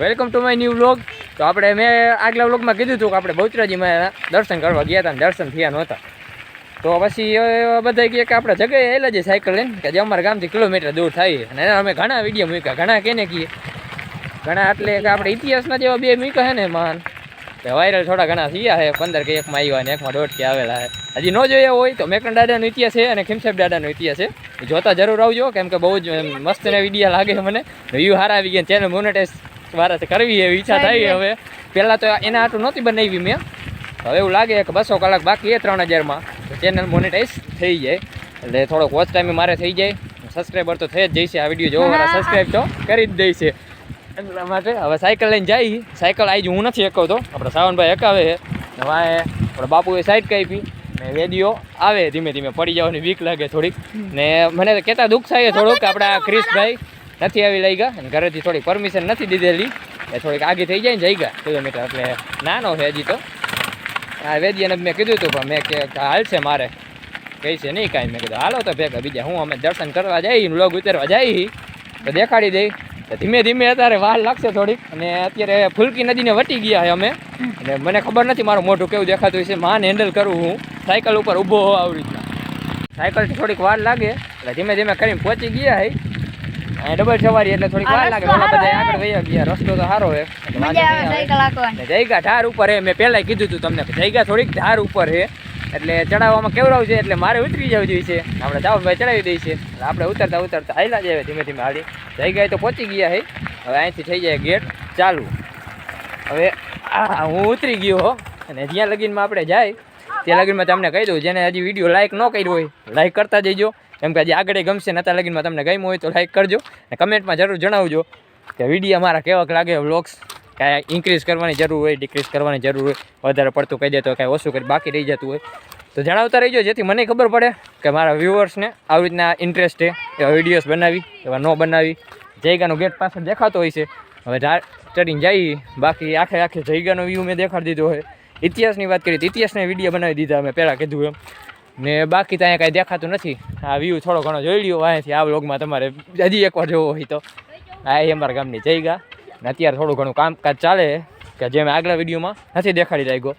Welcome to my new vlog તો આપણે મેં આગલા વ્લોગમાં કીધું હતું કે આપણે બહુચરાજીમાં દર્શન કરવા ગયા હતા દર્શન થયા નહોતા. તો પછી બધા કહે કે આપણે જગ્યાએ એલા જઈએ સાયકલ લઈને, કે જે અમારા ગામથી કિલોમીટર દૂર થાય અને અમે ઘણા વીડિયો મૂક્યા. ઘણા કેને કહીએ ઘણા એટલે કે આપણે ઇતિહાસના જેવા બે મૂક્યા છે ને માન કે વાયરલ થોડા ઘણા થયા છે. પંદર કે એકમાં આવ્યા ને એકમાં દોઢ કે આવેલા છે. હજી ન જોયા હોય તો મેકણ દાદાનો ઇતિહાસ છે અને ખીમસાહેબ દાદાનો ઇતિહાસ છે. જોતા જરૂર આવજો, કેમ કે બહુ જ મસ્ત ને વીડિયો લાગે છે મને. વ્યૂ હારા આવી ગયા ચેનલ મોનેટાઈઝ વારા કરવી એવી ઈચ્છા થાય હવે. પહેલાં તો એના આટલું નહોતી બનાવી મેં. હવે એવું લાગે કે બસો કલાક બાકી એ ત્રણ હજારમાં. તો ચેનલ મોનિટાઈઝ થઈ જાય. એટલે થોડોક વોચ ટાઈમે મારે થઈ જાય. સબસ્ક્રાઈબર તો થઈ જ જઈશે. આ વીડિયો જોવો સબસ્ક્રાઈબ તો કરી જ દઈશે. એટલા માટે હવે સાયકલ લઈને જઈ સાયકલ આજ હું નથી એકાવતો આપણે સાવનભાઈ એકાવે છે. હવે આપણે બાપુએ સાઈડ કાપી. ને વેદીઓ આવે ધીમે ધીમે. પડી જવાની બીક લાગે થોડીક. ને મને તો કહેતા દુઃખ થાય થોડુંક આપણા ક્રિશભાઈ. નથી આવી લઈ ગયા અને ઘરેથી થોડીક પરમિશન નથી દીધેલી. એ થોડીક આગે થઈ જાય ને જઈ ગયા કિલોમીટર. એટલે નાનો છે હજી તો. આ વેદીને મેં કીધું હતું પણ મેં કે હાલશે મારે. કહી છે નહીં કાંઈ. મેં કીધું, હાલો તો ભેગા, બીજા હું અમે દર્શન કરવા જઈ લોગ ઉતરવા જઈ તો દેખાડી દઈ તો ધીમે ધીમે અત્યારે વાર લાગશે થોડીક. અને અત્યારે ફૂલકી નદીને વટી ગયા છે અમે. અને મને ખબર નથી મારું મોઢું કેવું દેખાતું છે માન હેન્ડલ કરું હું. સાયકલ ઉપર ઊભો હોઉં આવી રીતના. સાયકલથી થોડીક વાર લાગે. એટલે ધીમે ધીમે કરીને પહોંચી ગયા હે અહીંયા ડબલ સવારી એટલે થોડીક વાર લાગે. બધા આગળ વયા ગયા. રસ્તો તો સારો ને જયગા ઢાર ઉપર હે. મેં પહેલાંય કીધું હતું તમને જયગા થોડીક ઢાર ઉપર હે. એટલે ચડાવવામાં કેવડાવું છે? એટલે મારે ઉતરી જવું જોઈએ છે. આપણે ચાવભાઈ ચડાવી દઈએ છીએ આપણે ઉતરતા ઉતરતા હાલા જાય ધીમે ધીમે હાલી. જયગાએ તો પહોંચી ગયા હે. હવે અહીંથી થઈ જાય ગેટ ચાલુ. હવે હું ઉતરી ગયો હો. અને જ્યાં લગીનમાં આપણે જાય ત્યાં લગીનમાં તમને કહી દઉં. જેને હજી વીડિયો લાઇક ન કર્યો હોય લાઇક કરતા જઈજો. કેમ કે આજે આગળ ગમશે નતા લગીનમાં તમને ગમ્યું હોય તો લાઈક કરજો અને કમેન્ટમાં જરૂર જણાવજો કે વીડિયો મારા કેવાક લાગે વ્લોગ્સ? કાંઈ ઇન્ક્રીઝ કરવાની જરૂર હોય ડિક્રીઝ કરવાની જરૂર હોય, વધારે પડતું કહી દેતો કાંઈ ઓછું કરી, બાકી રહી જતું હોય. તો જણાવતા રહીજો, જેથી મને ખબર પડે કે મારા વ્યૂવર્સને આવી રીતના ઇન્ટરેસ્ટ છે, એવા વિડીયોઝ બનાવી, એવા ન બનાવી. જયગાનો ગેટ પાછળ દેખાતો હોય છે. હવે ચડીને જઈએ. બાકી આખે આખે જયગાનો વ્યૂ મેં દેખાડી દીધો હોય. ઇતિહાસની વાત કરી તો ઇતિહાસના વીડિયો બનાવી દીધા મેં પહેલાં કીધું એમ. ને બાકી તો અહીંયા કાંઈ દેખાતું નથી. આ વ્યૂ થોડો ઘણો જોઈ લ્યો. અહીંયાથી આ વ્લોગમાં તમારે હજી એકવાર જોવો હોય તો. આ એ અમારા ગામની જયગા ને અત્યારે થોડું ઘણું કામકાજ ચાલે કે જે મેં આગલા વિડીયોમાં નથી દેખાડી લાગ્યો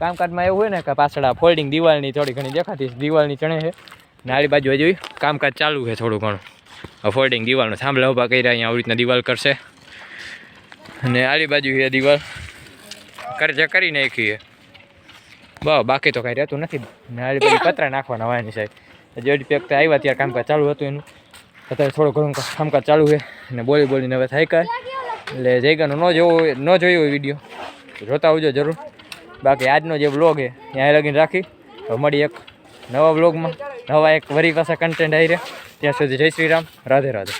કામકાજમાં એવું હોય ને કે પાછળ આ ફોલ્ડિંગ દિવાલની થોડી ઘણી દેખાતી છે. દિવાલની ચણે છે. ને આડી બાજુ હજુ કામકાજ ચાલુ છે થોડું ઘણું. ફોલ્ડિંગ દિવાલનું થાંભલા ઊભા કર્યા, અહીંયા આવી રીતના દિવાલ કરશે. અને આડી બાજુ એ દિવાલ. કરજે કરી નાખી છે. બાકી તો કાંઈ રહેતું નથી. નાળી પતરા નાખવાના હોય એની સાઈડ જે પેક તો આવ્યા ત્યારે કામકાજ ચાલુ હતું એનું. અત્યારે થોડું ઘણું કામકાજ ચાલુ છે અને બોલી બોલીને હવે થાય કાંઈ એટલે જયગાનું ન જોવો ન જોયો હોય વીડિયો જોતા આવજો જરૂર. બાકી આજનો જે બ્લોગ છે, ત્યાં લગીને રાખી. તો મળી એક નવા બ્લોગમાં નવા એક વરી પાસે કન્ટેન્ટ આવી રહ્યા ત્યાં સુધી જય શ્રી રામ. રાધે રાધે.